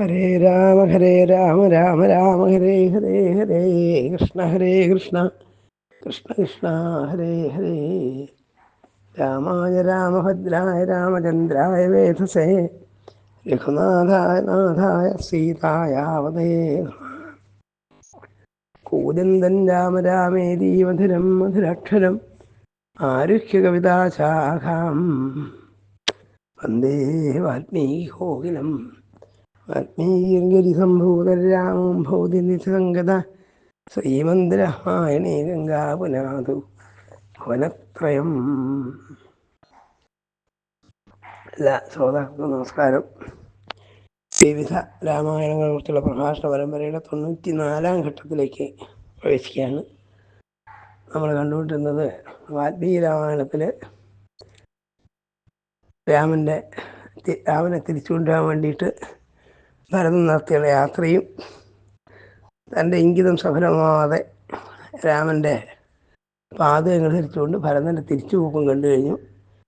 ഹരേ രാമ ഹരേ രാമ രാമ രാമ ഹരേ ഹരേ ഹരേ കൃഷ്ണ ഹരേ കൃഷ്ണ കൃഷ്ണ കൃഷ്ണ ഹരേ ഹരേ. രാമായ രാമഭദ്രായ രാമചന്ദ്രായ വേധസേ രഘുനാഥായ നാഥായ സീതായാവതേ. കൂദന്തൻ രാമ രാമേതി മധുരം മധുരാക്ഷരം ആരുഹ്യ കവിതാശാഖാം വന്ദേ വാൽമീകോകിലം വാൽമീകിരിസംഭൂതരാമം ഭൗതിനിസംഗത ശ്രീമന്ദിരമായണേ ഗംഗാപുനാഥു ഭുവനത്രയം. എല്ലാ ശ്രോതാക്കൾക്കും നമസ്കാരം. വിവിധ രാമായണങ്ങളെ കുറിച്ചുള്ള പ്രഭാഷണ പരമ്പരയുടെ തൊണ്ണൂറ്റി നാലാം ഘട്ടത്തിലേക്ക് പ്രവേശിക്കുകയാണ്. നമ്മൾ കണ്ടുകൊണ്ടിരുന്നത് വാൽമീകി രാമായണത്തിൽ രാമന്റെ രാമനെ തിരിച്ചുകൊണ്ടുവരാൻ വേണ്ടിയിട്ട് ഭരതൻ നടത്തിയുള്ള യാത്രയും തന്റെ ഇംഗിതം സഫലമാവാതെ രാമന്റെ പാതകങ്ങൾ ധരിച്ചുകൊണ്ട് ഭരതന്റെ തിരിച്ചുപോക്കും കണ്ടു കഴിഞ്ഞു.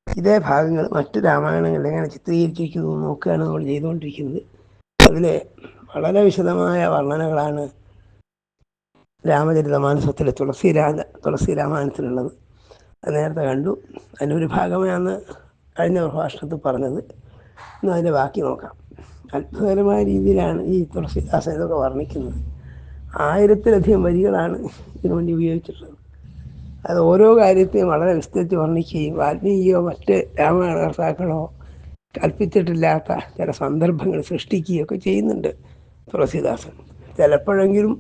ഇതേ ഭാഗങ്ങൾ മറ്റ് രാമായണങ്ങളിൽ എങ്ങനെ ചിത്രീകരിച്ചിരിക്കുന്നു നോക്കുകയാണ് നമ്മൾ ചെയ്തുകൊണ്ടിരിക്കുന്നത്. അതിൽ വളരെ വിശദമായ വർണനകളാണ് രാമചരിത മാനസത്തിൽ തുളസി രാജ തുളസി രാമായണത്തിലുള്ളത്. അത് നേരത്തെ കണ്ടു. അതിനൊരു ഭാഗമായാണ് കഴിഞ്ഞ പ്രഭാഷണത്തിൽ പറഞ്ഞത്. ഇന്ന് അതിന്റെ ബാക്കി നോക്കാം. അത്ഭുതകരമായ രീതിയിലാണ് ഈ തുളസിദാസൻ ഇതൊക്കെ വർണിക്കുന്നത്. ആയിരത്തിലധികം വരികളാണ് ഇതിനു വേണ്ടി ഉപയോഗിച്ചിട്ടുള്ളത്. അത് ഓരോ കാര്യത്തെയും വളരെ വിസ്തരിച്ച് വർണിക്കുകയും വാൽമീകിയോ മറ്റ് രാമകർത്താക്കളോ കൽപ്പിച്ചിട്ടില്ലാത്ത ചില സന്ദർഭങ്ങൾ സൃഷ്ടിക്കുകയും ഒക്കെ ചെയ്യുന്നുണ്ട് തുളസിദാസൻ ചിലപ്പോഴെങ്കിലും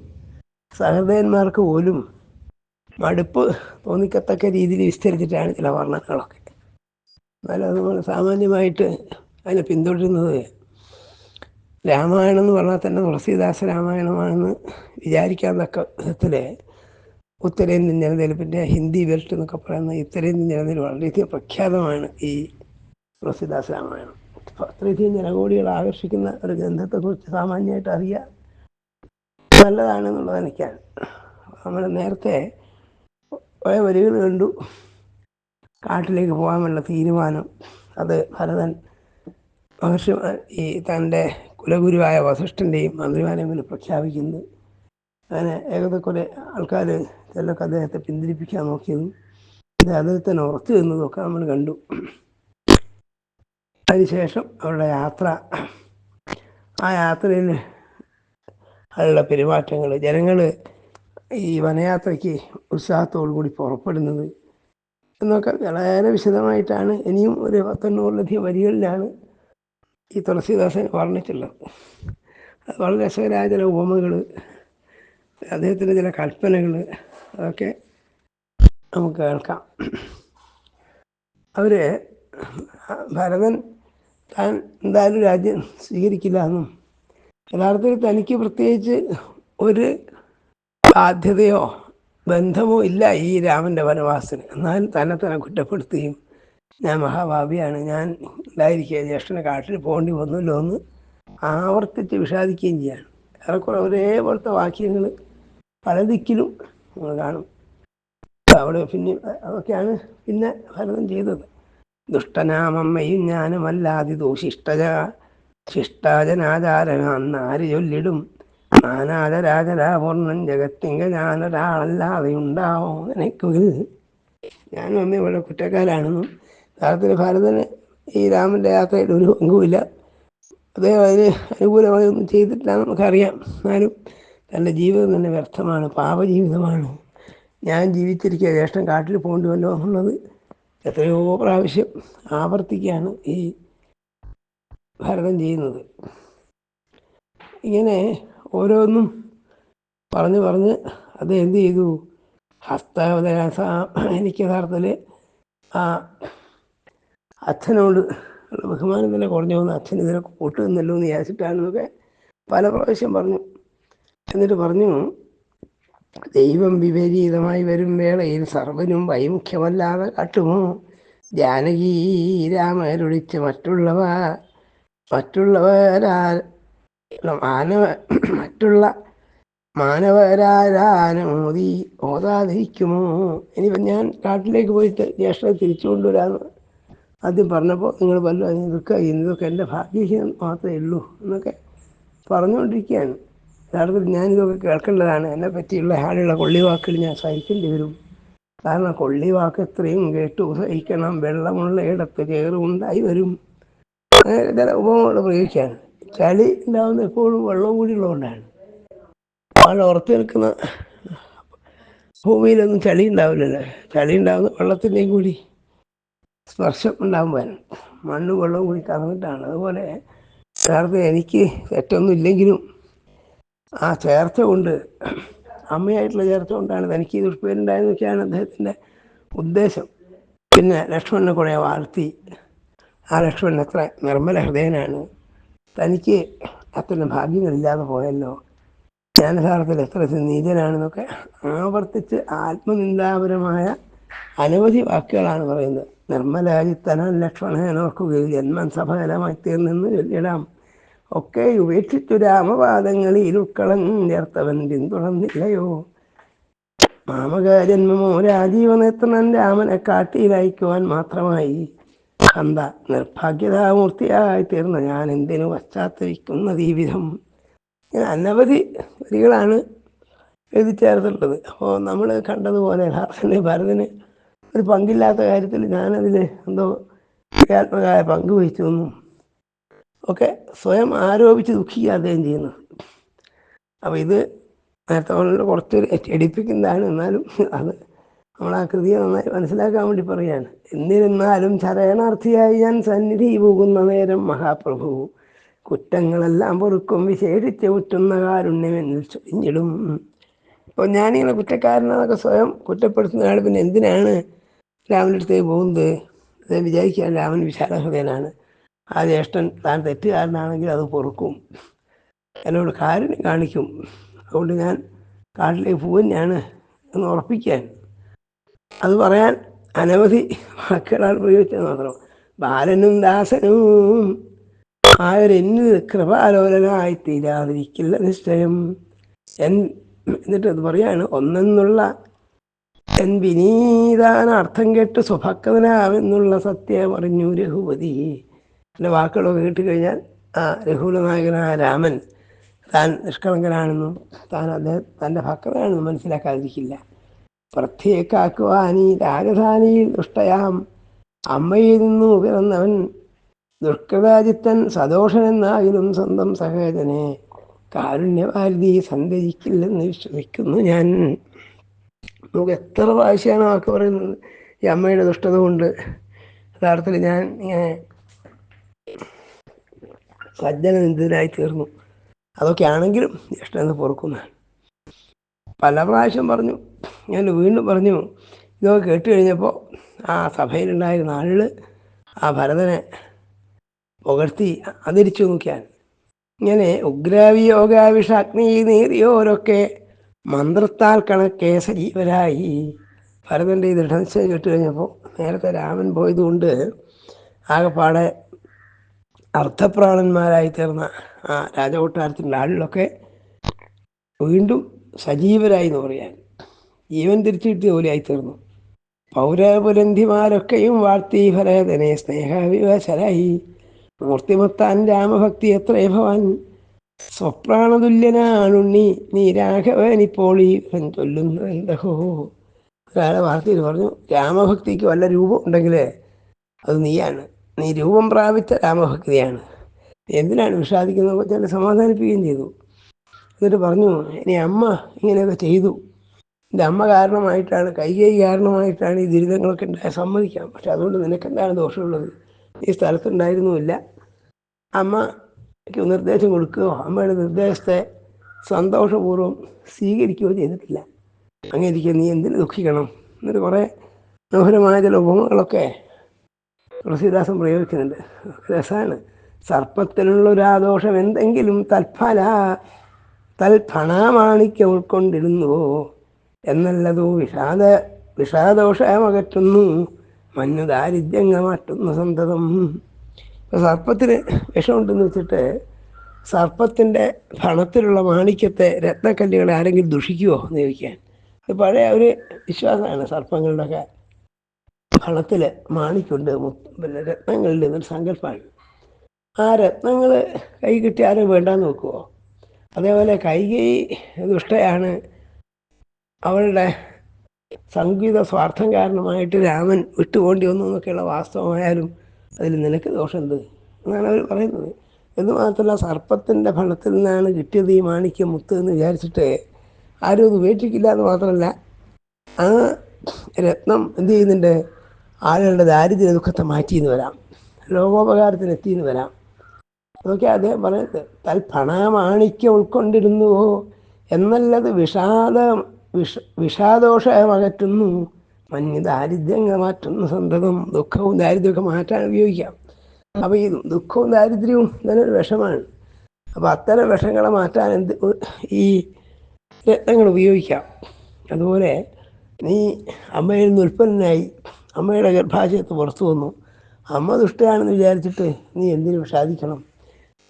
സഹൃദയന്മാർക്ക് പോലും മടുപ്പ് തോന്നിക്കത്തക്ക രീതിയിൽ വിസ്തരിച്ചിട്ടാണ് ചില വർണങ്ങളൊക്കെ എന്നാലും നമ്മൾ സാമാന്യമായിട്ട് അതിനെ പിന്തുടരുന്നത് രാമായണം എന്ന് പറഞ്ഞാൽ തന്നെ തുളസീദാസ രാമായണമാണെന്ന് വിചാരിക്കാൻ തക്ക വിധത്തിൽ ഉത്തരേന്ത്യൻ ജനതയിൽ പിന്നെ ഹിന്ദി ബെൽറ്റ് എന്നൊക്കെ പറയുന്ന ഉത്തരേന്ത്യൻ ജനതയിൽ വളരെയധികം പ്രഖ്യാതമാണ് ഈ തുളസീദാസ രാമായണം. അത്രയധികം ജനകോടികൾ ആകർഷിക്കുന്ന ഒരു ഗ്രന്ഥത്തെക്കുറിച്ച് സാമാന്യമായിട്ട് അറിയാൻ നല്ലതാണെന്നുള്ളത് എനിക്കാണ്. നമ്മൾ നേരത്തെ കുറേ വരികൾ കണ്ടു. കാട്ടിലേക്ക് പോകാനുള്ള തീരുമാനം അത് ഭരതൻ മഹർഷി ഈ തന്റെ കുലഗുരുവായ വസിഷ്ഠന്റെയും മന്ത്രിമാരെയും പ്രഖ്യാപിക്കുന്നു. അങ്ങനെ ഏകദേശം ആൾക്കാർ ചിലർക്ക് അദ്ദേഹത്തെ പിന്തിരിപ്പിക്കാൻ നോക്കിയതും അദ്ദേഹത്തിന് ഉറച്ചു നിന്നതൊക്കെ നമ്മൾ കണ്ടു. അതിനുശേഷം അവരുടെ യാത്ര ആ യാത്രയിൽ അതിലുള്ള പെരുമാറ്റങ്ങൾ ജനങ്ങൾ ഈ വനയാത്രയ്ക്ക് ഉത്സാഹത്തോടു കൂടി പുറപ്പെടുന്നത് എന്നൊക്കെ വളരെ വിശദമായിട്ടാണ്. ഇനിയും ഒരു പത്തൊണ്ണൂറിലധികം വരികളിലാണ് ഈ തുളസീദാസൻ വർണിച്ചുള്ളത് അത് വളരെ രസകരമായ ചില ഉപമകൾ അദ്ദേഹത്തിന്റെ ചില കൽപ്പനകൾ അതൊക്കെ നമുക്ക് കേൾക്കാം. അവർ ഭരതൻ താൻ എന്തായാലും രാജ്യം സ്വീകരിക്കില്ല എന്നും യഥാർത്ഥത്തിൽ തനിക്ക് പ്രത്യേകിച്ച് ഒരു ബാധ്യതയോ ബന്ധമോ ഇല്ല ഈ രാമന്റെ വനവാസത്തിന്. എന്നാൽ തന്നെ തന്നെ കുറ്റപ്പെടുത്തുകയും ഞാൻ മഹാഭാവിയാണ്. ഞാൻ ഉണ്ടായിരിക്കുക ജ്യേഷ്ഠനെ കാട്ടിൽ പോകേണ്ടി വന്നല്ലോ എന്ന് ആവർത്തിച്ച് വിഷാദിക്കുകയും ചെയ്യാണ്. ഏറെക്കുറെ ഒരേപോലത്തെ വാക്യങ്ങൾ പല ദിക്കിലും നമ്മൾ കാണും. അവിടെ പിന്നെ അതൊക്കെയാണ് പിന്നെ ഭരതം ചെയ്തത്. ദുഷ്ടനാമമ്മയും ഞാനുമല്ലാതി ദൂഷിഷ്ടജ ആര് ചൊല്ലിടും. നാനാചരാചരാപൂർണം ജഗത്തിങ്ക ഞാനൊരാളല്ലാതെ ഉണ്ടാവോ നിനക്കുകിൽ ഞാനും അമ്മ ഇവിടെ കുറ്റക്കാരാണെന്നും യഥാർത്ഥത്തിൽ ഭാരതന് ഈ രാമന്റെ യാത്രയിൽ ഒരു പങ്കുമില്ല അദ്ദേഹം അതിന് അനുകൂലമായി ഒന്നും ചെയ്തിട്ടില്ല നമുക്കറിയാം. എന്നാലും തന്റെ ജീവിതം തന്നെ വ്യർത്ഥമാണ് പാപജീവിതമാണ്. ഞാൻ ജീവിച്ചിരിക്കുക ജ്യേഷ്ഠൻ കാട്ടിൽ പോകേണ്ടുവല്ലോ എന്നുള്ളത് എത്രയോ പ്രാവശ്യം ആവർത്തിക്കുകയാണ് ഈ ഭരതം ചെയ്യുന്നത്. ഇങ്ങനെ ഓരോന്നും പറഞ്ഞ് പറഞ്ഞ് അത് എന്ത് ചെയ്തു? ഹസ്താവതരാസ എനിക്ക് യഥാർത്ഥത്തിൽ ആ അച്ഛനോട് ബഹുമാനം തന്നെ കുറഞ്ഞു പോകുന്ന അച്ഛൻ ഇതിനൊക്കെ കൂട്ടുന്നല്ലോ എന്ന് വിചാരിച്ചിട്ടാണെന്നൊക്കെ പല പ്രാവശ്യം പറഞ്ഞു. എന്നിട്ട് പറഞ്ഞു ദൈവം വിപരീതമായി വരും വേളയിൽ സർവനും വൈമുഖ്യമല്ലാതെ കാട്ടുമോ? ജാനകി രാമരുളിച്ച് മറ്റുള്ളവ മറ്റുള്ളവരാ മാനവ മറ്റുള്ള മാനവരാരാനോദി ഓതാതിരിക്കുമോ? ഇനിയിപ്പം ഞാൻ കാട്ടിലേക്ക് പോയിട്ട് ജ്യേഷ്ഠനെ തിരിച്ചു കൊണ്ടുവരാമെന്ന് ആദ്യം പറഞ്ഞപ്പോൾ നിങ്ങൾ വല്ല നിൽക്കുക ഇതൊക്കെ എന്റെ ഭാഗ്യം മാത്രമേ ഉള്ളൂ എന്നൊക്കെ പറഞ്ഞുകൊണ്ടിരിക്കുകയാണ്. യഥാർത്ഥത്തിൽ ഞാനിതൊക്കെ കേൾക്കേണ്ടതാണ്. എന്നെ പറ്റിയുള്ള ആളുള്ള കൊള്ളിവാക്കുകൾ ഞാൻ സഹിക്കേണ്ടി വരും. കാരണം കൊള്ളിവാക്ക് എത്രയും കേട്ടു സഹിക്കണം. വെള്ളമുള്ള ഇടത്ത് കയറുമുണ്ടായി വരും. അങ്ങനെ ചില ഉപമകൾ പ്രയോഗിക്കുകയാണ്. ചളി ഉണ്ടാവുന്ന എപ്പോഴും വെള്ളം കൂടി ഉള്ളതുകൊണ്ടാണ്. വളരെ ഉറച്ചു നിൽക്കുന്ന ഭൂമിയിലൊന്നും ചളി ഉണ്ടാവില്ലല്ലോ. ചളി ഉണ്ടാവുന്ന വെള്ളത്തിന്റെയും കൂടി സ്പർശം ഉണ്ടാകുമ്പോൾ മണ്ണ് വെള്ളവും കൂടി കറന്നിട്ടാണ് അതുപോലെ ചേർത്ത് എനിക്ക് തെറ്റൊന്നും ഇല്ലെങ്കിലും ആ ചേർച്ച കൊണ്ട് അമ്മയായിട്ടുള്ള ചേർച്ച കൊണ്ടാണ് തനിക്ക് ദുഷ്പേരുണ്ടായെന്ന് വെച്ചാണ് അദ്ദേഹത്തിന്റെ ഉദ്ദേശം. പിന്നെ ലക്ഷ്മണനെ കുറേ വാഴ്ത്തി. ആ ലക്ഷ്മണൻ എത്ര നിർമ്മല ഹൃദയനാണ്. തനിക്ക് അത്തരം ഭാഗ്യങ്ങളില്ലാതെ പോയല്ലോ. ജ്ഞാനസാരത്തിൽ എത്ര നീചനാണെന്നൊക്കെ ആവർത്തിച്ച് ആത്മനിന്ദാപരമായ അനവധി വാക്കുകളാണ് പറയുന്നത്. നിർമ്മലാജിത്തനാൻ ലക്ഷ്മണനോർക്കുകയിൽ ജന്മൻ സഫലമായി തീർന്നെന്ന് ചൊല്ലിടാം. ഒക്കെ ഉപേക്ഷിച്ചു രാമപാദങ്ങളിൽ ഉൾക്കളഞ്ഞേർത്തവൻ പിന്തുടർന്നില്ലയോ? മാമകാജന്മമോ രാജീവനേത്രനൻ രാമനെ കാട്ടിയിലയക്കുവാൻ മാത്രമായി. കന്ത നിർഭാഗ്യതാമൂർത്തിയായി തീർന്ന. ഞാൻ എന്തിനു പശ്ചാത്തലിക്കുന്നത് ഈ വിധം? ഇങ്ങനെ അനവധി വരികളാണ് എഴുതി ചേർത്തിട്ടുള്ളത് അപ്പോൾ നമ്മൾ കണ്ടതുപോലെ ഹർഷന് ഭരതന് ഒരു പങ്കില്ലാത്ത കാര്യത്തിൽ ഞാനതിൽ എന്തോ ക്രിയാത്മകമായ പങ്ക് വഹിച്ചു എന്നും ഒക്കെ സ്വയം ആരോപിച്ച് ദുഃഖിക്കുക അദ്ദേഹം ചെയ്യുന്നു. അപ്പോൾ ഇത് പറഞ്ഞ കുറച്ച് എടുപ്പിക്കുന്നതാണ്. എന്നാലും അത് നമ്മൾ ആ കൃതിയെ നന്നായി മനസ്സിലാക്കാൻ വേണ്ടി പറയുകയാണ്. എന്നിരുന്നാലും ചരയണാർത്ഥിയായി ഞാൻ സന്നിധി പോകുന്ന നേരം മഹാപ്രഭു കുറ്റങ്ങളെല്ലാം പൊറുക്കും. വിശേഷിച്ച് കുറ്റുന്ന കാരുണ്യമെന്നിൽ ചൊരിഞ്ഞിടും ഇപ്പോൾ ഞാനിങ്ങനെ കുറ്റക്കാരനെന്നൊക്കെ സ്വയം കുറ്റപ്പെടുത്തുന്ന ആൾ പിന്നെ എന്തിനാണ് രാമന്റെ അടുത്തേക്ക് പോകുന്നത്. അദ്ദേഹം വിചാരിക്കാൻ രാമൻ വിശാല ഹൃദയനാണ് ആ ജ്യേഷ്ഠൻ താൻ തെറ്റുകാരനാണെങ്കിൽ അത് പൊറുക്കും. എന്നോട് കാരുണ്യം കാണിക്കും. അതുകൊണ്ട് ഞാൻ കാട്ടിലേക്ക് പോവുകയാണ് എന്ന് ഉറപ്പിക്കാൻ. അത് പറയാൻ അനവധി വാക്കുകളാണ് പ്രയോഗിച്ചത് മാത്രം. ബാലനും ദാസനും ആയൊരെന്നിൽ കൃപാലോലനായി തീരാതിരിക്കില്ല നിശ്ചയം. എന്നിട്ട് അത് പറയാണ് ഒന്നെന്നുള്ള എൻ വിനീതാന അർത്ഥം കേട്ട് സ്വഭക്തനാവെന്നുള്ള സത്യം അറിഞ്ഞു രഘുപതി. എന്റെ വാക്കുകളൊക്കെ കേട്ട് കഴിഞ്ഞാൽ ആ രഘുല നായകനായ രാമൻ താൻ നിഷ്കളങ്കനാണെന്നും താൻ അദ്ദേഹം തന്റെ ഭക്തനാണെന്നും മനസ്സിലാക്കാതിരിക്കില്ല. പ്രത്യേകാക്കുവാൻ രാജധാനിയിൽ ദുഷ്ടയാം അമ്മയിൽ നിന്നും പിറന്നവൻ ദുഷ്കൃതാജിത്തൻ സദോഷനെന്നായാലും സ്വന്തം സഹേജനെ. കാരുണ്യവാരുതി സന്ദരിക്കില്ലെന്ന് വിശ്വസിക്കുന്നു ഞാൻ. നമുക്ക് എത്ര പ്രാവശ്യമാണ് വാക്ക് പറയുന്നത്? ഈ അമ്മയുടെ ദുഷ്ടത കൊണ്ട് യഥാർത്ഥത്തിൽ ഞാൻ ഇങ്ങനെ സജ്ജനനിന്ദിതനായി തീർന്നു. അതൊക്കെ ആണെങ്കിലും ജ്യേഷ്ഠനെന്ന് പൊറുക്കുന്നതാണ് പല പ്രാവശ്യം പറഞ്ഞു ഞാൻ വീണ്ടും പറഞ്ഞു ഇതൊക്കെ കേട്ട് കഴിഞ്ഞപ്പോൾ ആ സഭയിലുണ്ടായിരുന്ന ആളുകൾ ആ ഭരതനെ പുകഴ്ത്തി അതിരിച്ചു നോക്കിയാൽ ഇങ്ങനെ ഉഗ്രാവിയോഗാവിഷാഗ്നി നേറിയോരൊക്കെ മന്ത്രത്താൽ കണക്കേ സജീവരായി ഭരതന്റെ ഈ ദൃഢനിശ്ചയം കേട്ട് കഴിഞ്ഞപ്പോൾ നേരത്തെ രാമൻ പോയതുകൊണ്ട് ആകെപ്പാടെ അർത്ഥപ്രാണന്മാരായി തീർന്ന ആ രാജകൊട്ടാരത്തിന്റെ ആളുകളൊക്കെ വീണ്ടും സജീവരായി എന്ന് പറയാൻ. ജീവൻ തിരിച്ചു കിട്ടിയ പോലെയായി തീർന്നു. പൗരപുരന്ധിമാരൊക്കെയും വാഴ്ത്തി ഭരതനെ സ്നേഹവിവശരായി മൂർത്തിമത്താൻ രാമഭക്തി എത്രേ ഭവാൻ. സ്വപ്രാണതുല്യനാണുണ്ണി നീ രാഘവനിപ്പോൾ ഈ ചൊല്ലുന്നത് എന്തഹോ ഒരാളെ വാർത്തയിൽ പറഞ്ഞു രാമഭക്തിക്ക് വല്ല രൂപം ഉണ്ടെങ്കിൽ അത് നീയാണ്. നീ രൂപം പ്രാപിച്ച രാമഭക്തിയാണ്. എന്തിനാണ് വിഷാദിക്കുന്നത്? ചില സമാധാനിപ്പിക്കുകയും ചെയ്തു. എന്നിട്ട് പറഞ്ഞു ഇനി അമ്മ ഇങ്ങനെയൊക്കെ ചെയ്തു. എന്റെ അമ്മ കാരണമായിട്ടാണ് കൈകൈ കാരണമായിട്ടാണ് ഈ ദുരിതങ്ങളൊക്കെ ഉണ്ടായ സമ്മതിക്കാം. പക്ഷെ അതുകൊണ്ട് നിനക്കെന്താണ് ദോഷമുള്ളത്? ഈ സ്ഥലത്തുണ്ടായിരുന്നുമില്ല. അമ്മയ്ക്ക് നിർദ്ദേശം കൊടുക്കുകയോ അമ്മയുടെ നിർദ്ദേശത്തെ സന്തോഷപൂർവം സ്വീകരിക്കുകയോ ചെയ്തിട്ടില്ല. അങ്ങനെ ഇരിക്കുക നീ എന്തിനു ദുഃഖിക്കണം? എന്നിട്ട് കുറേ മനോഹരമായ ചില ഉപമകളൊക്കെ തുളസീദാസൻ പ്രയോഗിക്കുന്നുണ്ട്. രസമാണ് സർപ്പത്തിനുള്ള ഒരു ആദോഷം എന്തെങ്കിലും തൽഫല തൽഫണാമാണിക്യം ഉൾക്കൊണ്ടിരുന്നുവോ എന്നല്ലതോ വിഷാദ വിഷാദോഷമകറ്റുന്നു. മഞ്ഞു ദാരിദ്ര്യങ്ങൾ മാറ്റുന്ന സന്തതം. സർപ്പത്തിന് വിഷമുണ്ടെന്ന് വെച്ചിട്ട് സർപ്പത്തിന്റെ ഫണത്തിലുള്ള മാണിക്യത്തെ രത്നക്കല്ലുകളെ ആരെങ്കിലും ദുഷിക്കുമോ എന്ന് ചോദിക്കാൻ. ഇത് പഴയ ഒരു വിശ്വാസമാണ് സർപ്പങ്ങളുടെയൊക്കെ ഫണത്തിൽ മാണിക്കുണ്ട് പിന്നെ രത്നങ്ങളുണ്ട് എന്നൊരു സങ്കല്പമാണ് ആ രത്നങ്ങൾ കൈ കിട്ടി ആരും വേണ്ടാന്ന് നോക്കുമോ അതേപോലെ കൈകൈ ദുഷ്ടയാണ്. അവളുടെ സംഗീത സ്വാർത്ഥം കാരണമായിട്ട് രാമൻ വിട്ടുപോണ്ടി വന്നു എന്നൊക്കെയുള്ള വാസ്തവമായാലും അതിൽ നിനക്ക് ദോഷമുണ്ട് എന്നാണ് അവർ പറയുന്നത്. എന്ന് മാത്രമല്ല സർപ്പത്തിന്റെ ഫലത്തിൽ നിന്നാണ് കിട്ടിയത് ഈ മാണിക്യം മുത്ത് എന്ന് വിചാരിച്ചിട്ട് ആരും അത് ഉപേക്ഷിക്കില്ല എന്ന് മാത്രമല്ല ആ രത്നം എന്ത് ചെയ്യുന്നുണ്ട്? ആളുകളുടെ ദാരിദ്ര്യ ദുഃഖത്തെ മാറ്റിയെന്ന് വരാം. ലോകോപകാരത്തിന് എത്തിയെന്ന് വരാം. അതൊക്കെ അദ്ദേഹം പറയുന്നത് തൽ പണമാണിക്യം ഉൾക്കൊണ്ടിരുന്നുവോ? എന്നല്ലത് വിഷാദ വിഷ വിഷാദോഷമകറ്റുന്നു മഞ്ഞ് ദാരിദ്ര്യങ്ങൾ മാറ്റുന്ന സന്തതം ദുഃഖവും ദാരിദ്ര്യമൊക്കെ മാറ്റാൻ ഉപയോഗിക്കാം. അപ്പോൾ ഈ ദുഃഖവും ദാരിദ്ര്യവും നല്ലൊരു വിഷമാണ്. അപ്പോൾ അത്തരം വിഷങ്ങളെ മാറ്റാൻ എന്ത് ഈ രത്നങ്ങൾ ഉപയോഗിക്കാം. അതുപോലെ നീ അമ്മയിൽ നിന്ന് ഉൽപ്പന്നനായി അമ്മയുടെ ഗർഭാശയത്ത് പുറത്തു വന്നു. അമ്മ ദുഷ്ടയാണെന്ന് വിചാരിച്ചിട്ട് നീ എന്തിനു വിഷാദിക്കണം?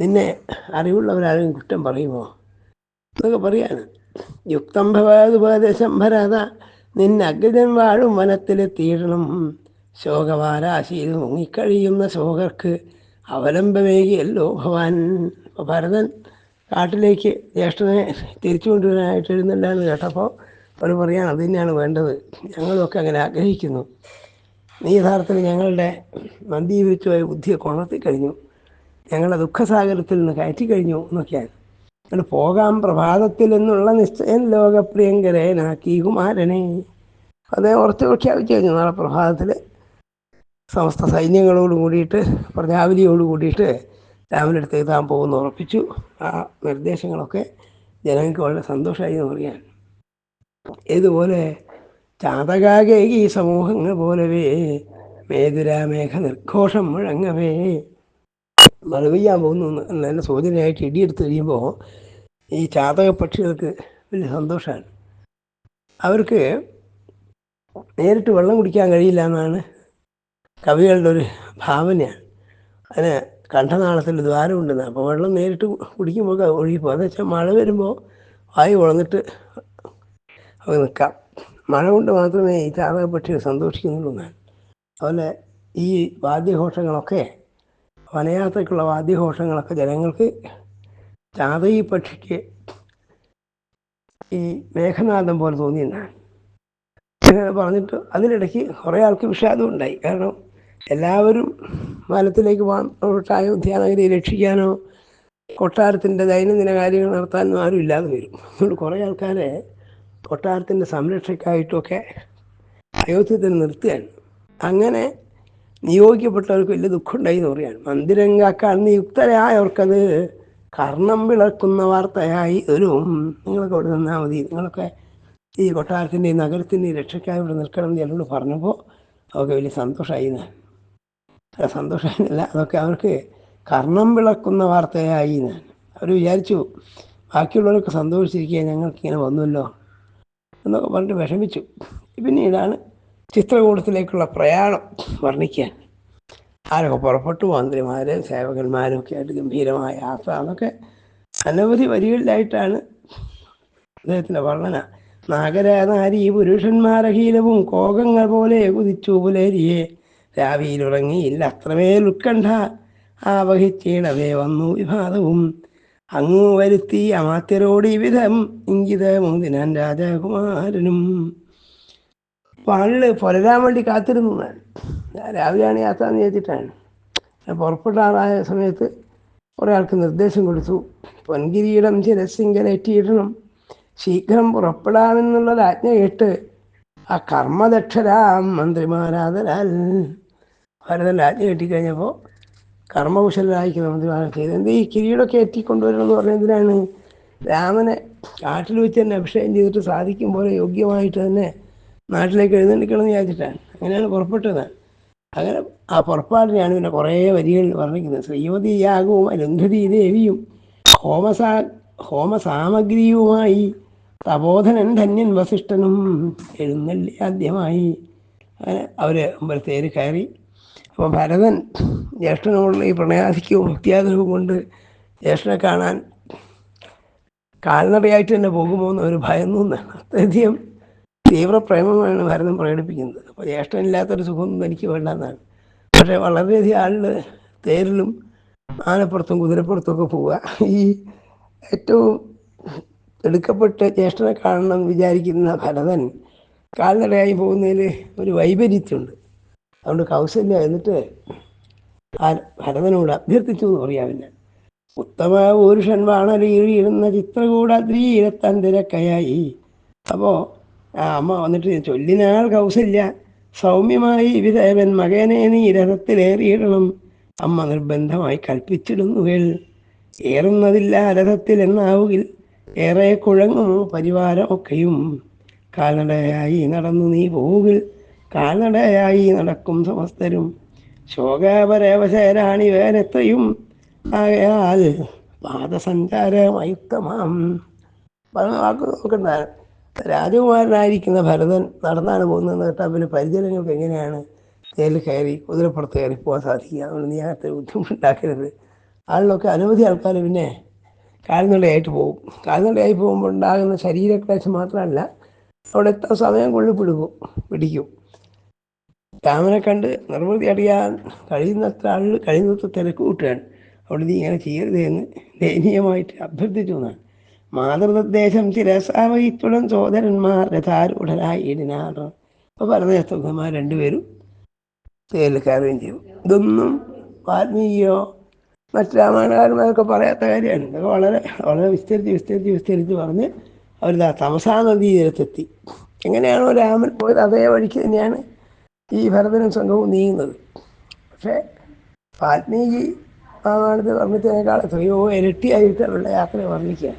നിന്നെ അറിവുള്ളവരാരെങ്കിലും കുറ്റം പറയുമോ? എന്നൊക്കെ പറയാണ് യുക്തം ഭവാതുപദേശം ഭരത നിന്നെ അഗ്രജൻ വാഴും വനത്തിലെത്തിയിടണം ശോകവാരാശിയിൽ മുങ്ങിക്കഴിയുന്ന ശോകർക്ക് അവലംബമേകിയല്ലോ ഭവാൻ ഭരതൻ കാട്ടിലേക്ക് ജ്യേഷ്ഠനെ തിരിച്ചു കൊണ്ടുവരാനായിട്ട് എഴുന്നല്ലാന്ന് കേട്ടപ്പോൾ അവർ പറയാൻ അത് തന്നെയാണ് വേണ്ടത്. ഞങ്ങളുമൊക്കെ അങ്ങനെ ആഗ്രഹിക്കുന്നു. നീ യഥാർത്ഥത്തിൽ ഞങ്ങളുടെ മന്ദീകരിച്ചു പോയ ബുദ്ധിയെ കൊണർത്തി കഴിഞ്ഞു. ഞങ്ങളെ ദുഃഖസാഗരത്തിൽ നിന്ന് കയറ്റി കഴിഞ്ഞു എന്നൊക്കെയാണ്. എന്നിട്ട് പോകാം പ്രഭാതത്തിൽ എന്നുള്ള നിശ്ചയം ലോകപ്രിയങ്കരനാക്കി കുമാരനെ. അതേ ഉറച്ചു പ്രഖ്യാപിച്ചു കഴിഞ്ഞു നാളെ പ്രഭാതത്തിൽ സമസ്ത സൈന്യങ്ങളോട് കൂടിയിട്ട് പ്രജാവലിയോട് കൂടിയിട്ട് രാമനടുത്ത് എഴുതാൻ താൻ പോകുമെന്ന് ഉറപ്പിച്ചു. ആ നിർദ്ദേശങ്ങളൊക്കെ ജനങ്ങൾക്ക് വളരെ സന്തോഷമായി എന്ന് പറയാൻ. ഇതുപോലെ ഈ സമൂഹങ്ങൾ പോലവേ മേധുരാമേഘ നിർഘോഷം മുഴങ്ങവേ. മഴ പോകുന്നു നല്ല സൂചനയായിട്ട് ഇടിയെടുത്ത് കഴിയുമ്പോൾ ഈ ചാതക പക്ഷികൾക്ക് വലിയ സന്തോഷമാണ്. അവർക്ക് നേരിട്ട് വെള്ളം കുടിക്കാൻ കഴിയില്ല എന്നാണ് കവികളുടെ ഒരു ഭാവനയാണ്. അതിന് കണ്ഠനാളത്തിൽ ദ്വാരമുണ്ടെന്ന് അപ്പോൾ വെള്ളം നേരിട്ട് കുടിക്കുമ്പോൾ ഒഴുകിപ്പോൾ എന്ന് വെച്ചാൽ മഴ വരുമ്പോൾ വായു ഉളന്നിട്ട് അവർ നിൽക്കാം. മഴ കൊണ്ട് മാത്രമേ ഈ ചാതക പക്ഷികൾ സന്തോഷിക്കുന്നുള്ളൂ എന്നാണ്. അതുപോലെ ഈ വാദ്യഘോഷങ്ങളൊക്കെ വനയാത്രയ്ക്കുള്ള വാദ്യഘോഷങ്ങളൊക്കെ ജനങ്ങൾക്ക് ചാതകി പക്ഷിക്ക് ഈ മേഘനാഥം പോലെ തോന്നിയെന്നാണ്. അങ്ങനെ പറഞ്ഞിട്ട് അതിനിടയ്ക്ക് കുറേ ആൾക്ക് വിഷാദം ഉണ്ടായി. കാരണം എല്ലാവരും വനത്തിലേക്ക് പോകാൻ അയോധ്യ നഗരി രക്ഷിക്കാനോ കൊട്ടാരത്തിന്റെ ദൈനംദിന കാര്യങ്ങൾ നടത്താനോ ആരും ഇല്ലാതെ വരും. അതുകൊണ്ട് കുറേ ആൾക്കാരെ കൊട്ടാരത്തിന്റെ സംരക്ഷയ്ക്കായിട്ടൊക്കെ തന്നെ നിർത്തുകയാണ്. അങ്ങനെ നിയോഗിക്കപ്പെട്ടവർക്ക് വലിയ ദുഃഖമുണ്ടായി എന്ന് പറയാണ് മന്ദിരം കാക്കാൻ നിയുക്തരായവർക്കത് കർണം വിളക്കുന്ന വാർത്തയായി ഒരു നിങ്ങളൊക്കെ ഇവിടെ നിന്നാൽ മതി. നിങ്ങളൊക്കെ ഈ കൊട്ടാരത്തിന്റെയും നഗരത്തിന്റെയും രക്ഷയ്ക്കായി ഇവിടെ നിൽക്കണം എന്ന് എന്നോട് പറഞ്ഞപ്പോൾ അവർക്ക് വലിയ സന്തോഷമായി ഞാൻ സന്തോഷമായില്ല അതൊക്കെ അവർക്ക് കർണം വിളക്കുന്ന വാർത്തയായി ഞാൻ അവർ വിചാരിച്ചു ബാക്കിയുള്ളവരൊക്കെ സന്തോഷിച്ചിരിക്കുക ഞങ്ങൾക്കിങ്ങനെ വന്നുവല്ലോ എന്നൊക്കെ പറഞ്ഞിട്ട് വിഷമിച്ചു. പിന്നീടാണ് ചിത്രകൂടത്തിലേക്കുള്ള പ്രയാണം വർണിക്കാൻ. ആരൊക്കെ പുറപ്പെട്ടു മന്ത്രിമാരും സേവകന്മാരും ഒക്കെ ആയിട്ട് ഗംഭീരമായ യാത്ര എന്നൊക്കെ അനവധി വരികളിലായിട്ടാണ് അദ്ദേഹത്തിന്റെ വർണന. നാഗരാനാരി പുരുഷന്മാരഹീലവും കോകങ്ങൾ പോലെ കുതിച്ചു പുലേരിയെ. രാവിയിലുറങ്ങിയില്ല അത്രമേൽ ഉത്കണ്ഠ. ആവഹിച്ചിടവേ വന്നു വിഭാതവും അങ്ങു വരുത്തി അമാത്യരോട് ഈ വിധം ഇംഗിതമുതിനാൻ രാജകുമാരനും. പാളിൽ പുലരാൻ വേണ്ടി കാത്തിരുന്നു ഞാൻ. ഞാൻ രാവിലെയാണ് യാത്ര എന്ന് വിചാരിച്ചിട്ടാണ് ഞാൻ പുറപ്പെടാറായ സമയത്ത് കുറേ ആൾക്ക് നിർദ്ദേശം കൊടുത്തു. പൊൻകിരീടം ശിരസിങ്കലേറ്റിയിടണം ശീഘ്രം പുറപ്പെടാമെന്നുള്ളൊരു ആജ്ഞ കേട്ട് ആ കർമ്മദക്ഷരാം മന്ത്രിമാരാധരാൽ ഭരതന്റെ ആജ്ഞ കെട്ടിക്കഴിഞ്ഞപ്പോൾ കർമ്മകുശലരായിരിക്കുന്ന മന്ത്രിമാരെ ചെയ്ത്. എന്ത് ഈ കിരീടമൊക്കെ എത്തിക്കൊണ്ടുവരണം എന്ന് പറഞ്ഞ എന്തിനാണ് രാമനെ കാട്ടിൽ വെച്ച് തന്നെ അഭിഷേകം ചെയ്തിട്ട് സാധിക്കും പോലെ യോഗ്യമായിട്ട് തന്നെ നാട്ടിലേക്ക് എഴുന്നേൽക്കണം എന്ന് വിചാരിച്ചിട്ടാണ്. അങ്ങനെയാണ് പുറപ്പെട്ടത്. അങ്ങനെ ആ പുറപ്പാടിനെയാണ് പിന്നെ കുറേ വരികൾ വർണിക്കുന്നത്. ശ്രീമതി യാഗവും അരുന്ധതി ദേവിയും ഹോമസാ ഹോമസാമഗ്രിയുമായി തപോധനൻ ധന്യൻ വസിഷ്ഠനും എഴുന്നള്ളി ആദ്യമായി. അങ്ങനെ അവർ അമ്പലത്തേര് കയറി. അപ്പോൾ ഭരതൻ ജ്യേഷ്ഠനോടുള്ള ഈ പ്രണയാധിക്യവും ഭക്തിയാദരവും കൊണ്ട് ജ്യേഷ്ഠനെ കാണാൻ കാൽനടയായിട്ട് തന്നെ പോകുമോ എന്ന് അവർ ഭയന്നു എന്നാണ്. അത്യധികം തീവ്ര പ്രേമമാണ് ഭരതൻ പ്രകടിപ്പിക്കുന്നത്. അപ്പോൾ ജ്യേഷ്ഠനില്ലാത്തൊരു സുഖമൊന്നും എനിക്ക് വേണ്ടെന്നാണ്. പക്ഷേ വളരെയധികം ആളുകൾ തേരിലും ആനപ്പുറത്തും കുതിരപ്പുറത്തും ഒക്കെ പോവുക. ഈ ഏറ്റവും എടുക്കപ്പെട്ട് ജ്യേഷ്ഠനെ കാണണം എന്ന് വിചാരിക്കുന്ന ഭരതൻ കാൽനടയായി പോകുന്നതിൽ ഒരു വൈപരീത്യമുണ്ട്. അതുകൊണ്ട് കൗസല്യ എന്നിട്ട് ആ ഭരതനോട് അഭ്യർത്ഥിച്ചു എന്ന് പറയാമില്ല ഉത്തമ പുരുഷൻ വാണലിയിരുന്ന ചിത്രകൂടാദ്രീരത്താൻ തിരക്കയായി. അപ്പോൾ ആ അമ്മ വന്നിട്ട് ചൊല്ലിനാൾ കൗസല്യ. സൗമ്യമായി വിധേവൻ മകനെ നീ രഥത്തിലേറിയിടണം. അമ്മ നിർബന്ധമായി കൽപ്പിച്ചിടുന്നു വേൾ ഏറുന്നതില്ല രഥത്തിൽ എന്നാവുകിൽ ഏറെ കുഴങ്ങുമോ പരിവാരമൊക്കെയും. കാൽനടയായി നടന്നു നീ പോകിൽ കാൽനടയായി നടക്കും സമസ്തരും. ശോകാപരവശേരാണി വേനെത്രയും ആകയാൽ പാദസഞ്ചാരമയുക്തമാം. പറഞ്ഞ വാക്ക് നോക്കണ്ടാണ് രാജകുമാരനായിരിക്കുന്ന ഭരതൻ നടന്നാണ് പോകുന്നതെന്ന് കേട്ടാൽ പിന്നെ പരിചരണങ്ങൾക്ക് എങ്ങനെയാണ് തേലിൽ കയറി കുതിരപ്പുറത്ത് കയറി പോകാൻ സാധിക്കുക അതുകൊണ്ട് നീ അങ്ങനത്തെ ബുദ്ധിമുട്ടുണ്ടാക്കരുത്. ആളിലൊക്കെ അനവധി ആൾക്കാർ പിന്നെ കാൽനടയായിട്ട് പോകും. കാൽനടയായി പോകുമ്പോൾ ഉണ്ടാകുന്ന ശരീരക്ലേശം മാത്രമല്ല അവിടെ എത്ര സമയം കൊണ്ട് പിടിക്കും. പിടിക്കും രാമനെ കണ്ട് നിർവൃതി അറിയാൻ കഴിയുന്നത്ര ആളുകൾ കഴിയുന്നത്ര തിരക്ക് കൂട്ടുകയാണ്. അവിടെ നീ ഇങ്ങനെ ചെയ്യരുത് എന്ന് ദയനീയമായിട്ട് അഭ്യർത്ഥിച്ചു എന്നാണ്. മാതൃനിർദ്ദേശം ചിരസാവഹിത്തുടൻ സോദരന്മാർ രഥാരൂഢരായി ഇടിനാർ അപ്പോൾ പരമേശ്വരന്മാർ രണ്ടുപേരും തേലിൽ ചെയ്തു ഇതൊന്നും വാൽമീകിയോ മറ്റ് രാമായണകാരന്മാരൊക്കെ പറയാത്ത കാര്യമാണ്. ഇതൊക്കെ വളരെ വളരെ വിസ്തരിച്ച് വിസ്തരിച്ച് വിസ്തരിച്ച് പറഞ്ഞ് അവരിതാ തമസാ നദീ തീരത്തെത്തി. എങ്ങനെയാണോ രാമൻ പോയത് അതേ വഴിക്ക് തന്നെയാണ് ഈ ഭരതനും സംഘവും നീങ്ങുന്നത്. പക്ഷേ വാൽമീകി രാമായണത്തിൽ വർണിച്ചതിനേക്കാൾ എത്രയോ ഇരട്ടിയായിട്ട് അവരുടെ യാത്ര വർണിക്കുക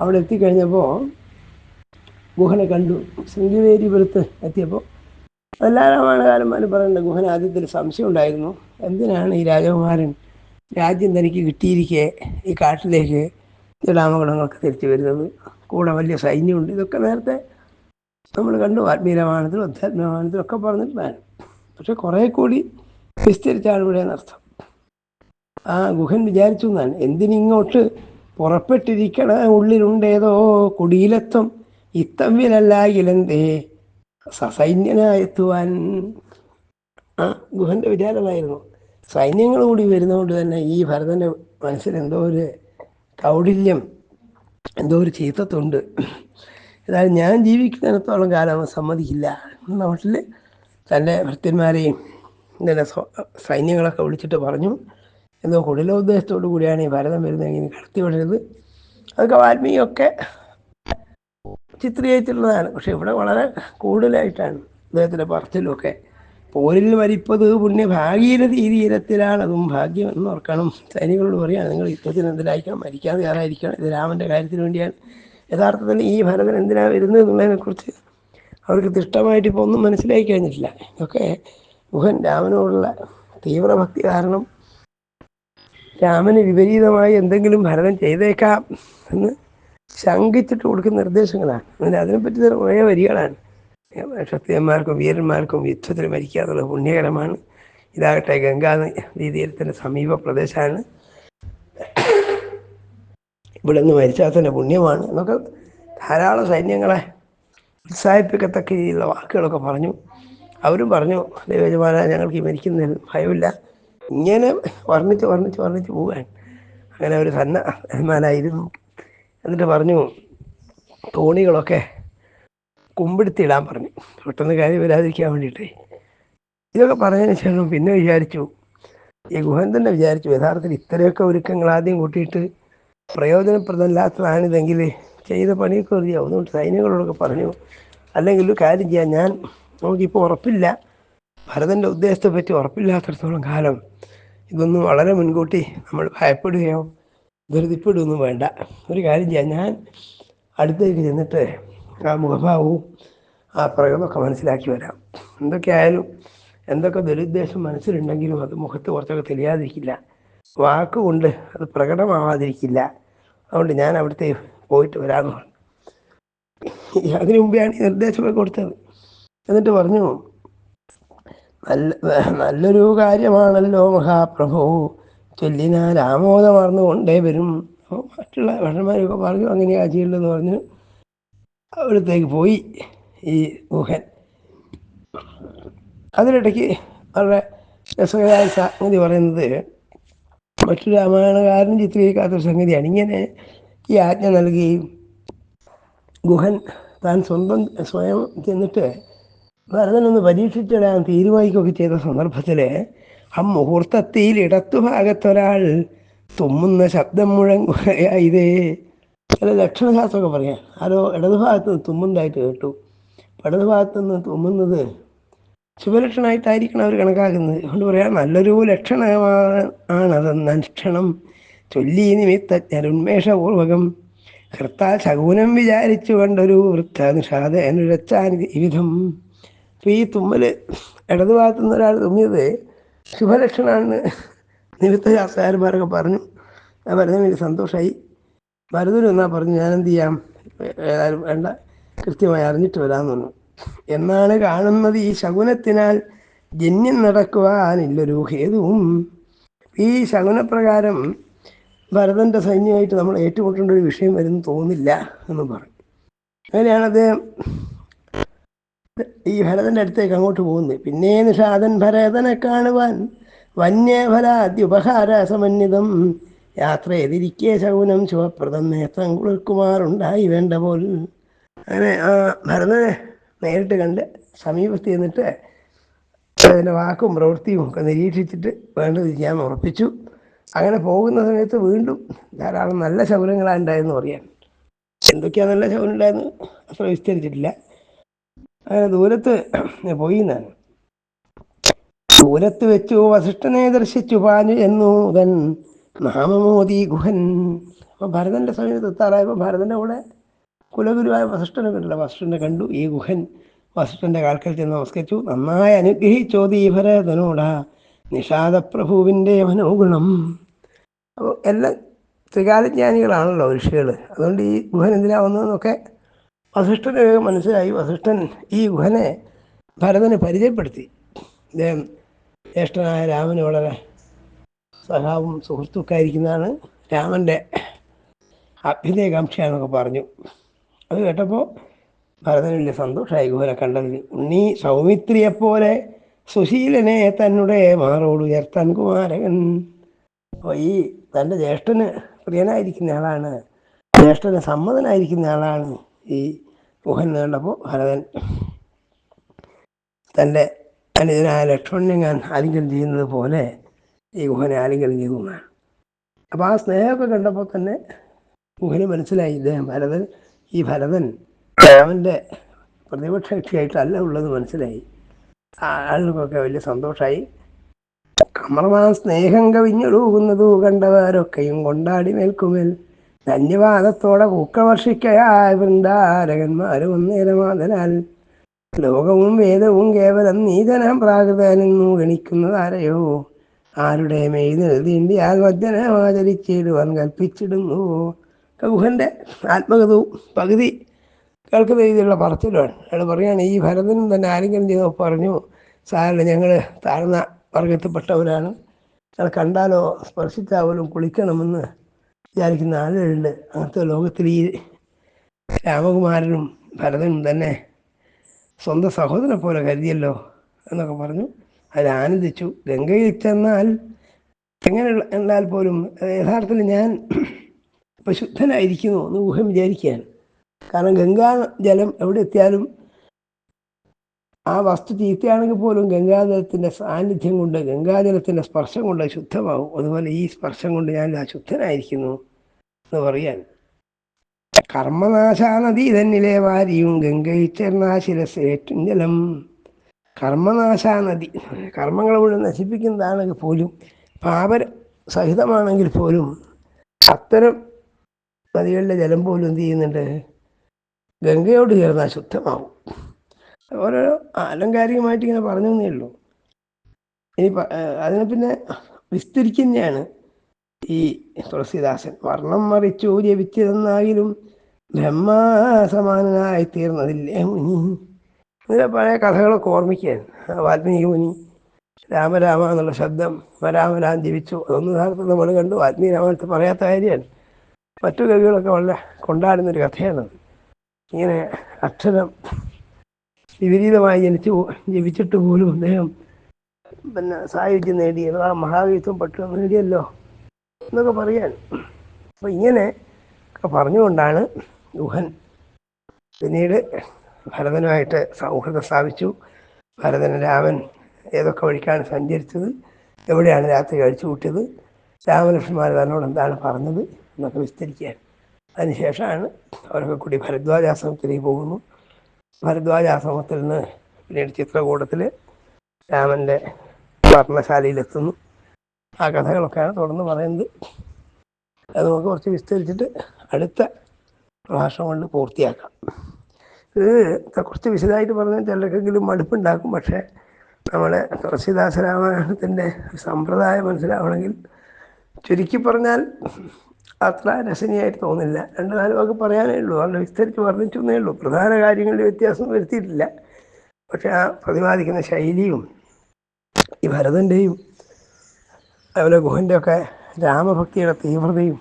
അവിടെ എത്തിക്കഴിഞ്ഞപ്പോൾ ഗുഹനെ കണ്ടു. ശൃംഗിവേരിപുരത്ത് എത്തിയപ്പോൾ എല്ലാ പറയുന്നത് ഗുഹന ആദ്യത്തിൽ സംശയം ഉണ്ടായിരുന്നു. എന്തിനാണ് ഈ രാജകുമാരൻ രാജ്യം തനിക്ക് കിട്ടിയിരിക്കെ ഈ കാട്ടിലേക്ക് ജലാമഗുണങ്ങൾക്ക് തിരിച്ചു വരുന്നത്? കൂടെ വലിയ സൈന്യമുണ്ട്. ഇതൊക്കെ നേരത്തെ നമ്മൾ കണ്ടു. ആത്മീയരാമായണത്തിലും അധ്യാത്മരാമായണത്തിലും ഒക്കെ പറഞ്ഞിട്ടുണ്ടായിരുന്നു. പക്ഷെ കുറേ കൂടി വിസ്തരിച്ചാണ് ഇവിടെ എന്നർത്ഥം ആ ഗുഹൻ വിചാരിച്ചു എന്നാണ്. എന്തിനിങ്ങോട്ട് പുറപ്പെട്ടിരിക്കണ ഉള്ളിലുണ്ടേതോ കുടിയിലെത്തും ഇത്തമ്മിലല്ല ഇലെന്തേ. സസൈന്യനായെത്തുവാൻ. ആ ഗുഹന്റെ വിചാരമായിരുന്നു. സൈന്യങ്ങൾ കൂടി വരുന്നതുകൊണ്ട് തന്നെ ഈ ഭരതന്റെ മനസ്സിൽ എന്തോ ഒരു കൗടില്യം എന്തോ ഒരു ചീത്തത്തുണ്ട്. ഏതായാലും ഞാൻ ജീവിക്കുന്നിടത്തോളം കാലം സമ്മതിക്കില്ല. നാട്ടിൽ തന്റെ ഭൃത്യന്മാരെയും സൈന്യങ്ങളൊക്കെ വിളിച്ചിട്ട് പറഞ്ഞു. എന്തോ കുടിലോദ്ദേശത്തോടു കൂടിയാണ് ഈ ഭരതം വരുന്നതെങ്കിൽ കടത്തി വിടരുത്. അതൊക്കെ വാൽമീകിയൊക്കെ ചിത്രീകരിച്ചിട്ടുള്ളതാണ്. പക്ഷെ ഇവിടെ വളരെ കൂടുതലായിട്ടാണ് അദ്ദേഹത്തിന്റെ പറച്ചിലുമൊക്കെ പോരിൽ മരിപ്പത് പുണ്യ ഭാഗീര തീരത്തിലാണ്. അതും ഭാഗ്യം എന്ന് ഓർക്കണം. സൈനികളോട് പറയാം നിങ്ങൾ യുദ്ധത്തിന് എന്തിനായിരിക്കണം? മരിക്കാതെ ആരായിരിക്കണം? ഇത് രാമന്റെ കാര്യത്തിന് വേണ്ടിയാണ്. യഥാർത്ഥത്തിൽ ഈ ഭരതൻ എന്തിനാണ് വരുന്നത് എന്നുള്ളതിനെക്കുറിച്ച് അവർക്ക് തിഷ്ടമായിട്ട് ഇപ്പോൾ ഒന്നും മനസ്സിലാക്കി കഴിഞ്ഞിട്ടില്ല. ഇതൊക്കെ ഗുഹൻ രാമനോടുള്ള തീവ്രഭക്തി കാരണം രാമന് വിപരീതമായി എന്തെങ്കിലും ഭരതൻ ചെയ്തേക്കാം എന്ന് ശങ്കിച്ചിട്ട് കൊടുക്കുന്ന നിർദ്ദേശങ്ങളാണ്. അതിന് അതിനെപ്പറ്റി കുറേ വരികളാണ്. ക്ഷത്രിയന്മാർക്കും വീരന്മാർക്കും യുദ്ധത്തിൽ മരിക്കുക എന്നുള്ളത് പുണ്യകരമാണ്. ഇതാകട്ടെ ഗംഗാ നദീതീരത്തിന്റെ സമീപ പ്രദേശമാണ്. ഇവിടെ നിന്ന് മരിച്ചാൽ തന്നെ പുണ്യമാണ് എന്നൊക്കെ ധാരാളം സൈന്യങ്ങളെ ഉത്സാഹിപ്പിക്കത്തക്ക രീതിയിലുള്ള വാക്കുകളൊക്കെ പറഞ്ഞു. അവരും പറഞ്ഞു ദൈവജമാന ഞങ്ങൾക്ക് ഈ മരിക്കുന്നതിൽ ഭയമില്ല. ഇങ്ങനെ വർണിച്ച് വർണിച്ച് വർണിച്ച് പോവാൻ അങ്ങനെ ഒരു സന്നമാനായിരുന്നു എന്നിട്ട് പറഞ്ഞു തോണികളൊക്കെ കുമ്പിടുത്തിയിടാൻ പറഞ്ഞു. പെട്ടെന്ന് കാര്യം വരാതിരിക്കാൻ വേണ്ടിയിട്ടേ. ഇതൊക്കെ പറഞ്ഞതിന് ശേഷം പിന്നെ വിചാരിച്ചു ഈ ഗുഹൻ തന്നെ വിചാരിച്ചു യഥാർത്ഥത്തിൽ ഇത്രയൊക്കെ ഒരുക്കങ്ങൾ ആദ്യം കൂട്ടിയിട്ട് പ്രയോജനപ്രദമല്ലാത്തതാണിതെങ്കിൽ ചെയ്ത പണിയൊക്കെ അറിയാവും അതുകൊണ്ട് സൈന്യങ്ങളോടൊക്കെ പറഞ്ഞു അല്ലെങ്കിൽ കാര്യം ചെയ്യാം. ഞാൻ നമുക്കിപ്പോൾ ഉറപ്പില്ല. ഭരതന്റെ ഉദ്ദേശത്തെ പറ്റി ഉറപ്പില്ലാത്തടത്തോളം കാലം ഇതൊന്നും വളരെ മുൻകൂട്ടി നമ്മൾ ഭയപ്പെടുകയോ ധൃതിപ്പെടുകയൊന്നും വേണ്ട. ഒരു കാര്യം ചെയ്യാം. ഞാൻ അടുത്തേക്ക് ചെന്നിട്ട് ആ മുഖഭാവവും ആ പ്രയോഗമൊക്കെ മനസ്സിലാക്കി വരാം. എന്തൊക്കെയായാലും എന്തൊക്കെ ദുരുദ്ദേശം മനസ്സിലുണ്ടെങ്കിലും അത് മുഖത്ത് കുറച്ചൊക്കെ തെളിയാതിരിക്കില്ല. വാക്കുകൊണ്ട് അത് പ്രകടമാവാതിരിക്കില്ല. അതുകൊണ്ട് ഞാൻ അവിടുത്തെ പോയിട്ട് വരാമെന്ന് പറഞ്ഞു. അതിനു മുമ്പെയാണ് ഈ നിർദ്ദേശമൊക്കെ കൊടുത്തത്. എന്നിട്ട് പറഞ്ഞു നല്ല നല്ലൊരു കാര്യമാണല്ലോ മഹാപ്രഭു. ചൊല്ലിനാൽ ആമോദമാർന്നുകൊണ്ടേ വരും. മറ്റുള്ള ഭരണന്മാരൊക്കെ പറഞ്ഞു അങ്ങനെ ആചിയുള്ളതെന്ന് പറഞ്ഞു അവിടത്തേക്ക് പോയി ഈ ഗുഹൻ. അതിനിടയ്ക്ക് വളരെ രസകരമായ സംഗതി പറയുന്നത് മറ്റു രാമായണകാരനും ചിത്രീകരിക്കാത്തൊരു സംഗതിയാണ്. ഇങ്ങനെ ഈ ആജ്ഞ നൽകി ഗുഹൻ താൻ സ്വന്തം സ്വയം ചെന്നിട്ട് ഭരതനൊന്ന് പരീക്ഷിച്ചിടാൻ തീരുമാനിക്കുകയൊക്കെ ചെയ്ത സന്ദർഭത്തിൽ ആ മുഹൂർത്തത്തിൽ ഇടത്തുഭാഗത്തൊരാൾ തുമ്മുന്ന ശബ്ദം മുഴങ്ങുകയായത്. ചില ലക്ഷണശാസ്ത്രമൊക്കെ പറയാം. ആരോ ഇടതുഭാഗത്ത് നിന്ന് തുമ്മുന്നതായിട്ട് കേട്ടു. ഇടതുഭാഗത്ത് നിന്ന് തുമ്മുന്നത് ശുഭലക്ഷണമായിട്ടായിരിക്കണം അവർ കണക്കാക്കുന്നത്. അതുകൊണ്ട് പറയാം നല്ലൊരു ലക്ഷണമാണ് ആണതെന്ന് അനുഷ്ഠണം ചൊല്ലി നിമിത്തജ്ഞരുന്മേഷപൂർവകം കൃത്താൽ ശകുനം വിചാരിച്ചു കണ്ടൊരു വൃത്ത നിഷാദ അനുരച്ചാൻ വിധം അപ്പോൾ ഈ തുമ്മൽ ഇടതു ഭാഗത്തു നിന്ന് ഒരാൾ തുമ്മിയത് ശുഭലക്ഷണമാണെന്ന് നിമിത്ത ശാസ്ത്രകാരന്മാരൊക്കെ പറഞ്ഞു. ഞാൻ പറഞ്ഞ എനിക്ക് സന്തോഷമായി ഭരതനും എന്നാ പറഞ്ഞു ഞാൻ എന്ത് ചെയ്യാം? ഏതായാലും വേണ്ട. കൃത്യമായി അറിഞ്ഞിട്ട് വരാമെന്ന് പറഞ്ഞു. എന്നാണ് കാണുന്നത് ഈ ശകുനത്തിനാൽ ജന്യം നടക്കുവാനില്ലൊരു ഹേതുവും. ഈ ശകുനപ്രകാരം ഭരതന്റെ സൈന്യമായിട്ട് നമ്മൾ ഏറ്റുമുട്ടേണ്ട ഒരു വിഷയം വരുന്നു തോന്നില്ല എന്ന് പറഞ്ഞു അങ്ങനെയാണ് അദ്ദേഹം ഈ ഭരതന്റെ അടുത്തേക്ക് അങ്ങോട്ട് പോകുന്നു. പിന്നെ നിഷാദൻ ഭരതനെ കാണുവാൻ വന്യഫലാദ്യുപഹാര സമന്വിതം. യാത്ര എതിരിക്കേ ശകുനം ശുഭപ്രദം നേത്രം കുളിർക്കുമാറുണ്ടായി വേണ്ട പോൽ. അങ്ങനെ ആ ഭരതനെ നേരിട്ട് കണ്ട് സമീപത്ത് ചെന്നിട്ട് അതിന്റെ വാക്കും പ്രവൃത്തിയും ഒക്കെ നിരീക്ഷിച്ചിട്ട് വേണ്ടത് ചെയ്യാൻ ഉറപ്പിച്ചു. അങ്ങനെ പോകുന്ന സമയത്ത് വീണ്ടും ധാരാളം നല്ല ശകുനങ്ങളാണ് ഉണ്ടായെന്ന് പറയാൻ എന്തൊക്കെയാണ് നല്ല ശകുനം ഉണ്ടായെന്ന് അത്ര വിസ്തരിച്ചിട്ടില്ല. അങ്ങനെ ദൂരത്ത് പോയി ഞാൻ ദൂരത്ത് വെച്ചു വസിഷ്ഠനെ ദർശിച്ചു പാഞ്ഞു എന്നു തൻ നാമമോദി ഗുഹൻ. അപ്പം ഭരതന്റെ സമയത്ത് എത്താറായപ്പോൾ ഭരതന്റെ കൂടെ കുലഗുരുവായ വസിഷ്ഠനെ കണ്ടില്ല വസിഷ്ഠനെ കണ്ടു. ഈ ഗുഹൻ വസിഷ്ഠന്റെ കാൽക്കൽ ചെന്ന് നമസ്കരിച്ചു. നന്നായി അനുഗ്രഹിച്ചോതി ഭരതനോട നിഷാദപ്രഭുവിന്റെ മനോഗുണം. അപ്പോൾ എല്ലാം ത്രികാലജ്ഞാനികളാണല്ലോ ഋഷികൾ അതുകൊണ്ട് ഈ ഗുഹൻ എന്തിനാ വന്നതെന്നൊക്കെ വസിഷ്ഠന് മനസ്സിലായി. വസിഷ്ഠൻ ഈ ഗുഹനെ ഭരതന് പരിചയപ്പെടുത്തി. അദ്ദേഹം ജ്യേഷ്ഠനായ രാമന് വളരെ സഹാവും സുഹൃത്തുക്കായിരിക്കുന്നതാണ് രാമന്റെ അഭ്യുദയകാംക്ഷയാണെന്നൊക്കെ പറഞ്ഞു. അത് കേട്ടപ്പോൾ ഭരതന് വലിയ സന്തോഷമായി ഗുഹനെ കണ്ടതിൽ ഉണ്ണി സൗമിത്രിയെപ്പോലെ സുശീലനെ തന്നെ മാറോട് ഉയർത്താൻ കുമാരകൻ. അപ്പോൾ ഈ തന്റെ ജ്യേഷ്ഠന് പ്രിയനായിരിക്കുന്ന ആളാണ് ജ്യേഷ്ഠന് സമ്മതനായിരിക്കുന്ന ആളാണ് ഈ ഗുഹൻ കണ്ടപ്പോൾ ഭരതൻ തന്റെ അനുജനായ ലക്ഷ്മണനെ ഞാൻ ആലിംഗനം ചെയ്യുന്നത് പോലെ ഈ ഗുഹനെ ആലിംഗനം ചെയ്തു എന്നാണ് അപ്പോൾ ആ സ്നേഹമൊക്കെ കണ്ടപ്പോൾ തന്നെ ഗുഹന് മനസ്സിലായി ഇദ്ദേഹം ഭരതൻ ഈ ഭരതൻ രാമന്റെ പ്രതിപക്ഷ കക്ഷിയായിട്ടല്ല ഉള്ളത് മനസ്സിലായി ആളുകൾക്കൊക്കെ വലിയ സന്തോഷമായി. കമർമാൻ സ്നേഹം കവിഞ്ഞൊഴുകുന്നതു കണ്ടവരൊക്കെയും കൊണ്ടാടി മേൽക്കുമേൽ. ധന്യവാദത്തോടെ പൂക്കളവർഷിക്കയായ വൃന്ദാരകന്മാരും ഒന്നേരമാതനാൽ. ലോകവും വേദവും കേവലം നീതനം പ്രാകൃതനെന്നു ഗണിക്കുന്നതാരയോ? ആരുടെ മെയ്തെഴുതിന്റെ ആത്മജ്ഞനമാചരിച്ചിടുവാൻ കൽപ്പിച്ചിടുന്നു? കൗഹന്റെ ആത്മകഥവും പകുതി കേൾക്കുന്ന രീതിയിലുള്ള പറച്ചിലാണ് അയാൾ പറയുകയാണ് ഈ ഭരതനും തന്നെ ആരെങ്കിലും ചെയ്തോ പറഞ്ഞു സാറിന് ഞങ്ങൾ താഴ്ന്ന വർഗത്തിൽപ്പെട്ടവരാണ്. അയാൾ കണ്ടാലോ സ്പർശിച്ചാവലും കുളിക്കണമെന്ന്. വിചാരിക്കുന്ന ആളുകളുണ്ട്. അങ്ങനത്തെ ലോകത്തിൽ ഈ രാമകുമാരനും ഭരതനും തന്നെ സ്വന്തം സഹോദരനെ പോലെ കരുതിയല്ലോ എന്നൊക്കെ പറഞ്ഞു. അതിൽ ആനന്ദിച്ചു. ഗംഗയിൽ ചെന്നാൽ എങ്ങനെ എന്നാൽ പോലും യഥാർത്ഥത്തിൽ ഞാൻ ഇപ്പം ശുദ്ധനായിരിക്കുന്നു എന്ന് ഊഹം വിചാരിക്കുകയാണ്. കാരണം ഗംഗാ ജലം എവിടെ എത്തിയാലും ആ വസ്തു ചീത്തയാണെങ്കിൽ പോലും ഗംഗാജലത്തിന്റെ സാന്നിധ്യം കൊണ്ട് ഗംഗാജലത്തിന്റെ സ്പർശം കൊണ്ട് ശുദ്ധമാവും അതുപോലെ ഈ സ്പർശം കൊണ്ട് ഞാൻ അശുദ്ധനായിരിക്കുന്നു എന്ന് പറയാൻ. കർമ്മനാശാനദി തന്നിലെ വാരിയും ഗംഗയിൽ ചേർന്നാശിരസേറ്റും ജലം കർമ്മനാശാനദി കർമ്മങ്ങൾ മുഴുവൻ നശിപ്പിക്കുന്നതാണെങ്കിൽ പോലും പാപ സഹിതമാണെങ്കിൽ പോലും അത്തരം നദികളിലെ ജലം പോലും എന്ത് ചെയ്യുന്നുണ്ട്? ഗംഗയോട് ചേർന്നാൽ ശുദ്ധമാവും. ഓരോരോ ആലങ്കാരികമായിട്ട് ഇങ്ങനെ പറഞ്ഞു തന്നേ ഉള്ളൂ. ഇനി അതിനെ പിന്നെ വിസ്തരിക്കുന്നതാണ്. ഈ തുളസിദാസൻ വർണം മറിച്ചു ജപിച്ചതെന്നായാലും ബ്രഹ്മാസമാനായി തീർന്നതില്ലേ മുനി? ഇങ്ങനെ പഴയ കഥകളൊക്കെ ഓർമ്മിക്കാൻ വാൽമീകി മുനി രാമരാമ എന്നുള്ള ശബ്ദം രാമരാം ജപിച്ചു. അതൊന്നും സാധനത്തിൽ നമ്മൾ കണ്ടു. വാൽമീകി രാമായണത്തിൽ പറയാത്ത കാര്യമാണ് മറ്റു കവികളൊക്കെ വളരെ കൊണ്ടാടുന്നൊരു കഥയാണ് ഇങ്ങനെ അക്ഷരം വിപരീതമായി ജനിച്ചു ജപിച്ചിട്ട് പോലും അദ്ദേഹം പിന്നെ സായുജ്യം നേടി ആ മഹാവീത്വം പെട്ടെന്ന് നേടിയല്ലോ. എന്നൊക്കെ പറയാൻ. അപ്പം ഇങ്ങനെ പറഞ്ഞുകൊണ്ടാണ് ഗുഹൻ പിന്നീട് ഭരതനുമായിട്ട് സൗഹൃദം സ്ഥാപിച്ചു. ഭരതൻ രാമൻ ഏതൊക്കെ വഴിക്കാണ് സഞ്ചരിച്ചത്? എവിടെയാണ് രാത്രി കഴിച്ചു കൂട്ടിയത്? രാമലക്ഷ്മണന്മാർ തന്നോട് എന്താണ് പറഞ്ഞത്? എന്നൊക്കെ വിസ്തരിക്കാൻ. അതിനുശേഷമാണ് അവരൊക്കെ കൂടി ഭരദ്വാജാശ്രമത്തിലേക്ക് പോകുന്നു. ഭരദ്വാജാശ്രമത്തിൽ നിന്ന് പിന്നീട് ചിത്രകൂടത്തിൽ രാമന്റെ വർണശാലയിലെത്തുന്നു ആ കഥകളൊക്കെയാണ് തുടർന്ന് പറയുന്നത്. അത് നമുക്ക് കുറച്ച് വിസ്തരിച്ചിട്ട് അടുത്ത പ്രഭാഷണം കൊണ്ട് പൂർത്തിയാക്കാം. ഇത് കുറച്ച് വിശദമായിട്ട് പറഞ്ഞാൽ ചിലർക്കെങ്കിലും മടുപ്പുണ്ടാക്കും. പക്ഷേ നമ്മുടെ തുളസിദാസ രാമായണത്തിന്റെ സമ്പ്രദായം മനസ്സിലാവണമെങ്കിൽ ചുരുക്കി പറഞ്ഞാൽ അത്ര രസനീയായിട്ട് തോന്നില്ല. രണ്ട് നാല് വാക്ക് പറയാനേ ഉള്ളൂ. വളരെ വിസ്തരിച്ച് വർണിച്ചു എന്നേ ഉള്ളൂ. പ്രധാന കാര്യങ്ങളിൽ വ്യത്യാസം വരുത്തിയിട്ടില്ല. പക്ഷെ ആ പ്രതിപാദിക്കുന്ന ശൈലിയും ഈ ഭരതന്റെയും അതുപോലെ ഗുഹന്റെയൊക്കെ രാമഭക്തിയുടെ തീവ്രതയും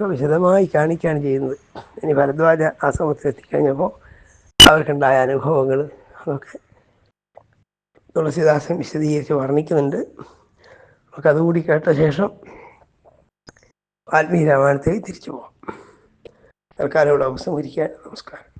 വിശദമായി കാണിക്കുകയാണ് ചെയ്യുന്നത്. ഇനി ഭരദ്വാജ ആശ്രമത്തിൽ എത്തിക്കഴിഞ്ഞപ്പോൾ അവർക്കുണ്ടായ അനുഭവങ്ങൾ അതൊക്കെ തുളസിദാസൻ വിശദീകരിച്ച് വർണിക്കുന്നുണ്ട്. നമുക്ക് അതുകൂടി കേട്ട ശേഷം വാൽമീകി രാമായണത്തിലേക്ക് തിരിച്ചു പോകാം. തൽക്കാലം ഇവിടെ ഉപസംഹരിക്കാൻ നമസ്കാരം.